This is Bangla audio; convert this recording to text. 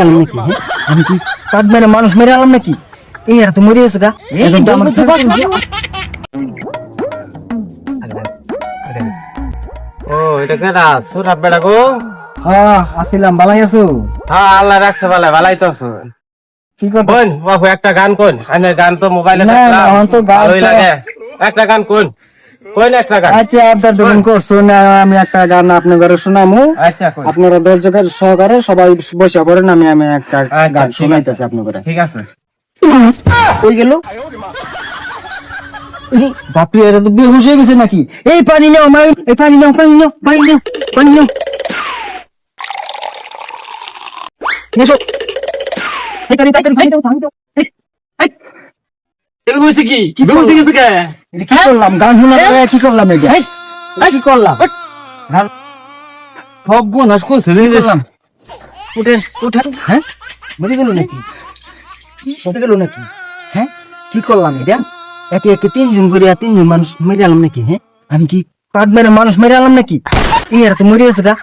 এলাম নাকি হ্যাঁ? আমি কি পাঁচ মেরে মানুষ মেরে আলাম নাকি? এই আর তো মরে গেছে গা। এখন তো আমার ও এটা কেডা সুরাব বেড়া গো। হ্যাঁ আসিলাম ভালাই আছো? হ্যাঁ আল্লাহ রাখছে ভালো ভালাই তো আছো। কি করব কোন? বাবু একটা গান কোন? আমি গান তো মোবাইলে না, তো গান ভালোই একটা গান কোন? আচ্ছা আপনার দোকান করছ আমি একটা গান আপনার ঘরে শোনামু। আচ্ছা আপনারা দর্শকের সহকারে সবাই বসে পড়েন আমি আমি একটা আচ্ছা, গান শোনাইতেছি আপনার ঘরে। ঠিক আছে। গেল? বাপরে এটা তো বেহুশ হয়ে গেছে নাকি? এই পানি নাও আমার এই পানি নাও পানি নাও পানি নাও পানি নাও। এই পানি দাও পানি হইছে কি? কি করলি? গেছে কে? কি করলাম? গান শোনা কি করলাম এটা? এই, কি করলাম? সব নাশ করছে কি করলাম? উঠেন উঠেন হ্যাঁ? মরে গেল নাকি? মরে গেল নাকি? হ্যাঁ? কি করলাম এটা? একে একে তিনজন করে তিনজন মানুষ মেরে আলাম নাকি হ্যাঁ? আমি কি পাঁচ মেরে মানুষ মেরে আলাম নাকি? এই আর তো মরে গেছে গা।